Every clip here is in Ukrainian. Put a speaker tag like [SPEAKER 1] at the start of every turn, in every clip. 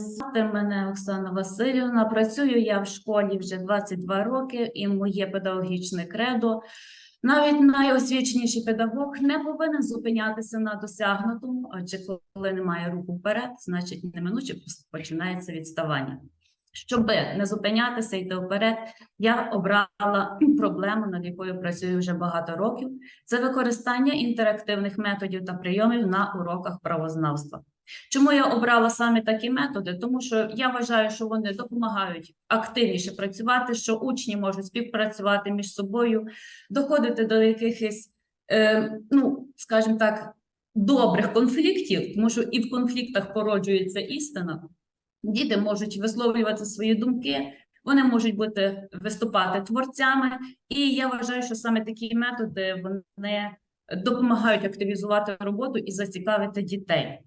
[SPEAKER 1] Звати мене Оксана Васильівна. Працюю я в школі вже 22 роки, і моє педагогічне кредо. Навіть найосвіченіший педагог не повинен зупинятися на досягнутому, адже коли немає руху вперед, значить неминуче починається відставання. Щоб не зупинятися йти вперед, я обрала проблему, над якою працюю вже багато років. Це використання інтерактивних методів та прийомів на уроках правознавства. Чому я обрала саме такі методи? Тому що я вважаю, що вони допомагають активніше працювати, що учні можуть співпрацювати між собою, доходити до якихось, е, ну скажімо так, добрих конфліктів, тому що і в конфліктах породжується істина. Діти можуть висловлювати свої думки, вони можуть бути виступати творцями, і я вважаю, що саме такі методи вони допомагають активізувати роботу і зацікавити дітей.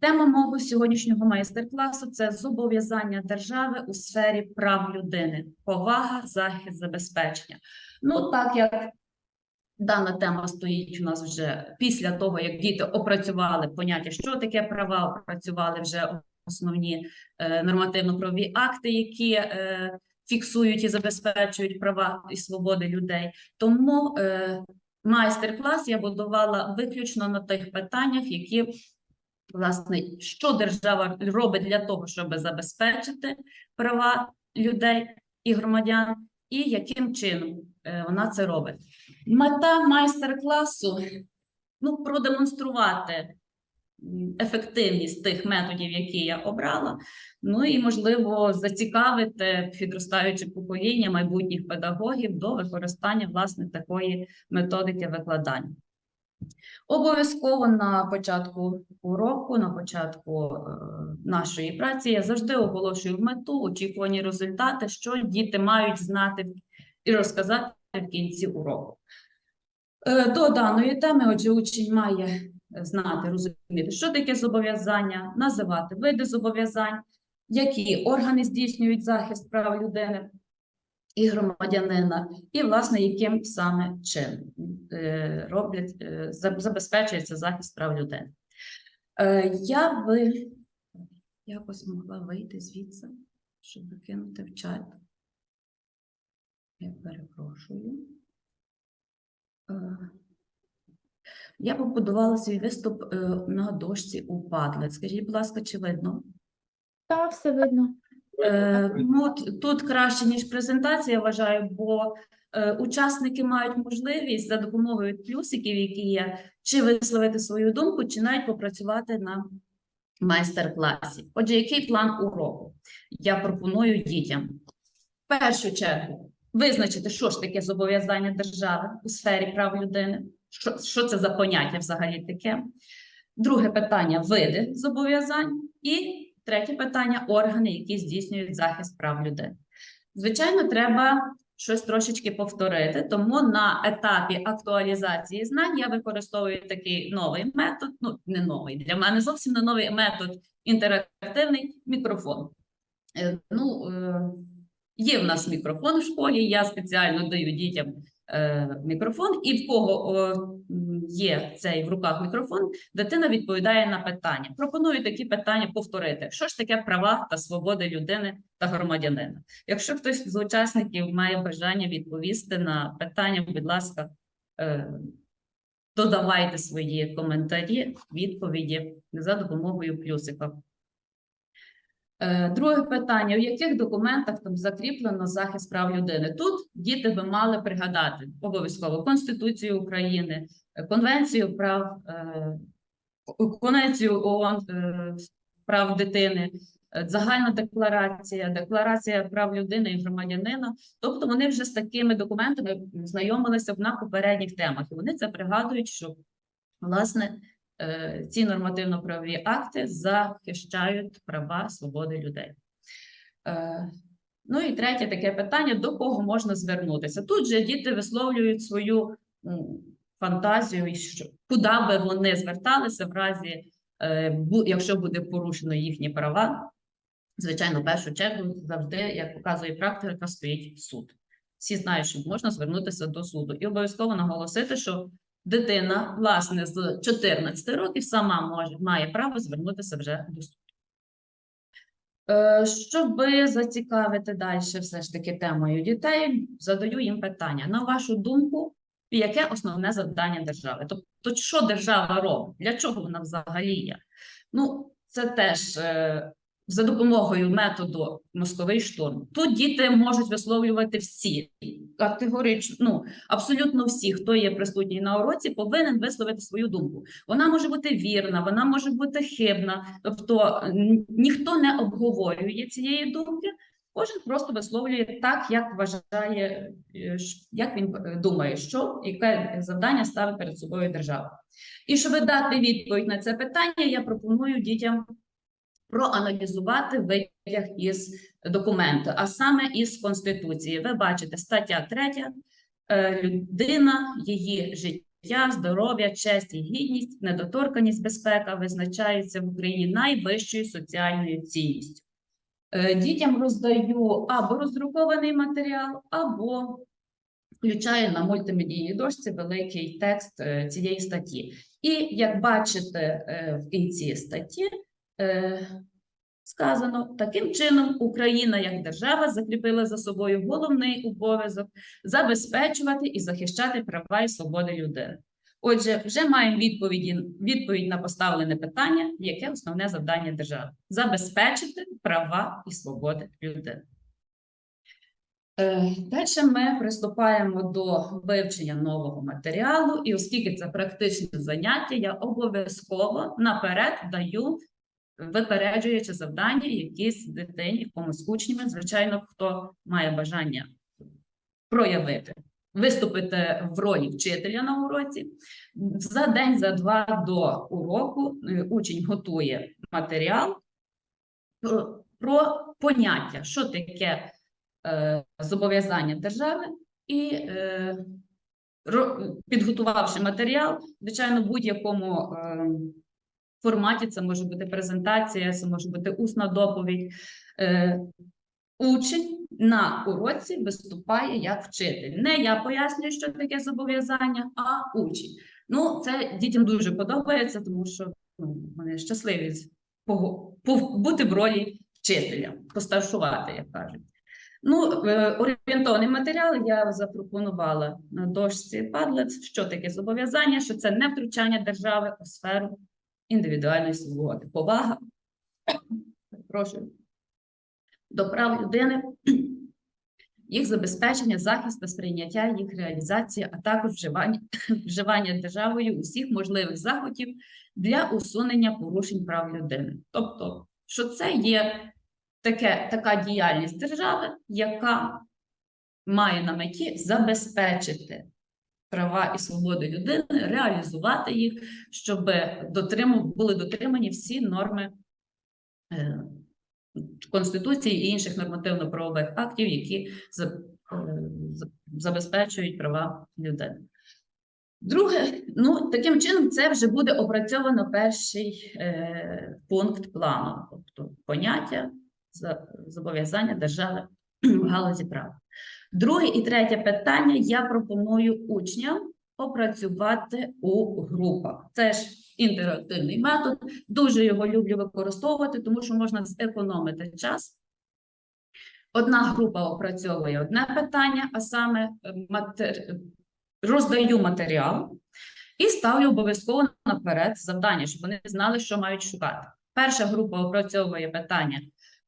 [SPEAKER 1] Тема мого сьогоднішнього майстер-класу це зобов'язання держави у сфері прав людини, повага, захист, забезпечення. Ну, так як дана тема стоїть у нас вже після того, як діти опрацювали поняття, що таке права, опрацювали вже основні е, нормативно-правові акти, які е, фіксують і забезпечують права і свободи людей. Тому е, майстер-клас я будувала виключно на тих питаннях, які власне, що держава робить для того, щоб забезпечити права людей і громадян, і яким чином е, вона це робить. Мета майстер-класу ну, продемонструвати ефективність тих методів, які я обрала, ну і можливо зацікавити підростаюче покоління майбутніх педагогів до використання власне такої методики викладання. Обов'язково на початку уроку, на початку е, нашої праці я завжди оголошую мету, очікувані результати, що діти мають знати і розказати в кінці уроку. Е, До даної теми, отже, учень має знати, розуміти, що таке зобов'язання, називати види зобов'язань, які органи здійснюють захист прав людини і громадянина, і, власне, яким саме чином е, роблять, е, забезпечується захист прав людини. Е, Я би якось могла вийти звідси, щоб кинути в чат. Я перепрошую. Я побудувала свій виступ на дошці у Padlet. Скажіть, будь ласка, чи видно?
[SPEAKER 2] Так, все видно.
[SPEAKER 1] Е, ну, тут краще, ніж презентація, я вважаю, бо е, учасники мають можливість за допомогою плюсиків, які є, чи висловити свою думку, чи навіть попрацювати на майстер-класі. Отже, який план уроку я пропоную дітям? В першу чергу визначити, що ж таке зобов'язання держави у сфері прав людини, що, що це за поняття взагалі таке. Друге питання види зобов'язань. І третє питання органи, які здійснюють захист прав людини. Звичайно, треба щось трошечки повторити, тому на етапі актуалізації знань я використовую такий новий метод. Ну, не новий, для мене зовсім не новий метод інтерактивний мікрофон. Е, Ну, е, є в нас мікрофон в школі, я спеціально даю дітям е, мікрофон, і в кого є цей в руках мікрофон, дитина відповідає на питання. Пропоную такі питання повторити. Що ж таке права та свободи людини та громадянина? Якщо хтось з учасників має бажання відповісти на питання, будь ласка, е, додавайте свої коментарі, відповіді за допомогою плюсика. Е, Друге питання: в яких документах там закріплено захист прав людини? Тут діти би мали пригадати обов'язково Конституцію України, е, Конвенцію прав е, Конвенцію ООН прав дитини, загальна декларація, декларація прав людини і громадянина. Тобто вони вже з такими документами знайомилися на попередніх темах, і вони це пригадують, що власне ці нормативно-правові акти захищають права свободи людей. Е, Ну і третє таке питання: до кого можна звернутися? Тут же діти висловлюють свою фантазію, що куди би вони зверталися в разі, е, якщо буде порушено їхні права. Звичайно, в першу чергу завжди, як показує практика, стоїть суд. Всі знають, що можна звернутися до суду. І обов'язково наголосити, що дитина, власне, з 14 років сама може, має право звернутися вже до суду. Е, Щоб зацікавити далі все ж таки темою дітей, задаю їм питання. На вашу думку, яке основне завдання держави? Тобто, що держава робить? Для чого вона взагалі є? Ну, це теж е, за допомогою методу мозковий штурм. Тут діти можуть висловлювати всі категорично, ну абсолютно всі, хто є присутній на уроці, повинен висловити свою думку. Вона може бути вірна, вона може бути хибна. Тобто ніхто не обговорює цієї думки. Кожен просто висловлює так, як вважає, е, як він е, думає, що яке завдання ставить перед собою держава. І щоб дати відповідь на це питання, я пропоную дітям проаналізувати витяг із документу, а саме із Конституції. Ви бачите, стаття 3. е, Людина, її життя, здоров'я, честь і гідність, недоторканість, безпека визначаються в Україні найвищою соціальною цінністю. Е, Дітям роздаю або роздрукований матеріал, або включаю на мультимедійній дошці великий текст е, цієї статті. І як бачите в кінці статті, сказано, таким чином Україна як держава закріпила за собою головний обов'язок забезпечувати і захищати права і свободи людини. Отже, вже маємо відповіді, відповідь на поставлене питання, яке основне завдання держави забезпечити права і свободи людини. Е, Далі ми приступаємо до вивчення нового матеріалу, і оскільки це практичне заняття, я обов'язково наперед даю випереджуючи завдання якісь дитині, комусь учням, звичайно, хто має бажання проявити, виступити в ролі вчителя на уроці. За день, за два до уроку е, учень готує матеріал про, поняття, що таке е, зобов'язання держави, і е, підготувавши матеріал, звичайно, будь-якому е, форматі це може бути презентація, це може бути усна доповідь. Е, Учень на уроці виступає як вчитель. Не я пояснюю, що таке зобов'язання, а учень. Ну, це дітям дуже подобається, тому що ну, вони щасливі бути в ролі вчителя, постаршувати, як кажуть. Ну, е, орієнтовний матеріал я запропонувала на дошці Padlet. Що таке зобов'язання? Що це не втручання держави у сферу індивідуальної свободи. Повага прошу, до прав людини, їх забезпечення, захист та сприйняття, їх реалізація, а також вживання, вживання державою усіх можливих заходів для усунення порушень прав людини. Тобто, що це є таке, така діяльність держави, яка має на меті забезпечити права і свободи людини, реалізувати їх, щоб дотриму, були дотримані всі норми е, Конституції і інших нормативно-правових актів, які е, за- забезпечують права людини. Друге, ну таким чином, це вже буде опрацьовано перший е, пункт плану, тобто поняття за- зобов'язання держави в галузі права. Друге і третє питання я пропоную учням опрацювати у групах. Це ж інтерактивний метод. Дуже його люблю використовувати, тому що можна зекономити час. Одна група опрацьовує одне питання, а саме е, матер... роздаю матеріал і ставлю обов'язково наперед завдання, щоб вони знали, що мають шукати. Перша група опрацьовує питання,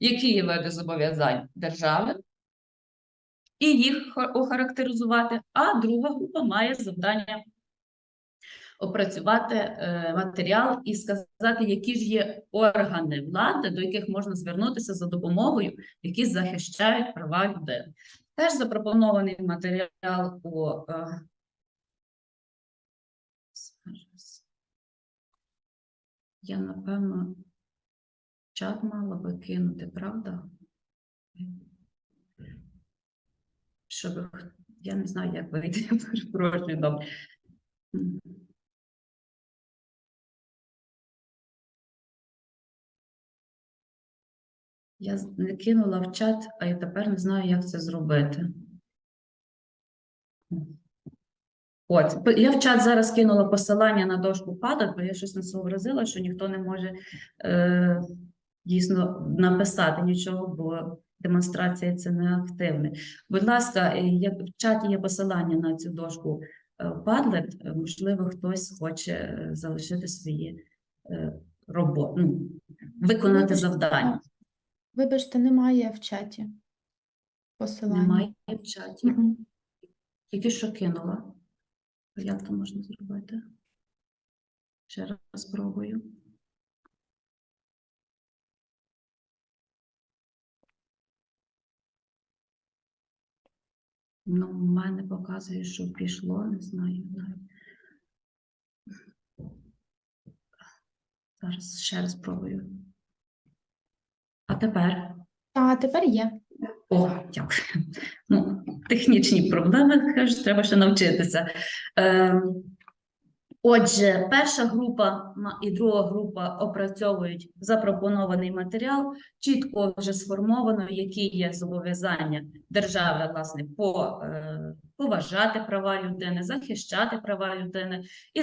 [SPEAKER 1] які є види зобов'язань держави, і їх охарактеризувати, а друга група має завдання опрацювати е, матеріал і сказати, які ж є органи влади, до яких можна звернутися за допомогою, які захищають права людини. Теж запропонований матеріал у е. Я напевно чат мала би кинути, правда? Щоб я не знаю, як вийти, я добре. Я не кинула в чат, а я тепер не знаю, як це зробити. От, я в чат зараз кинула посилання на дошку падок, бо я щось не зобразила, що ніхто не може е, дійсно написати нічого, бо демонстрація це не активне. Будь ласка, е, як в чаті є посилання на цю дошку е, Padlet, е, можливо, хтось хоче е, залишити свої роботи, ну, виконати
[SPEAKER 2] Вибачте,
[SPEAKER 1] завдання.
[SPEAKER 2] Вибачте, немає в чаті посилання.
[SPEAKER 1] Немає в чаті. Тільки що кинула. Як то можна зробити? Ще раз спробую. Ну, в мене показує, що пішло, не знаю. Зараз ще раз спробую. А тепер?
[SPEAKER 2] А тепер є.
[SPEAKER 1] О, дякую. Ну, технічні проблеми, кажуть, треба ще навчитися. Ем, отже, перша група і друга група опрацьовують запропонований матеріал, чітко вже сформовано, які є зобов'язання держави, власне, по, е, поважати права людини, захищати права людини і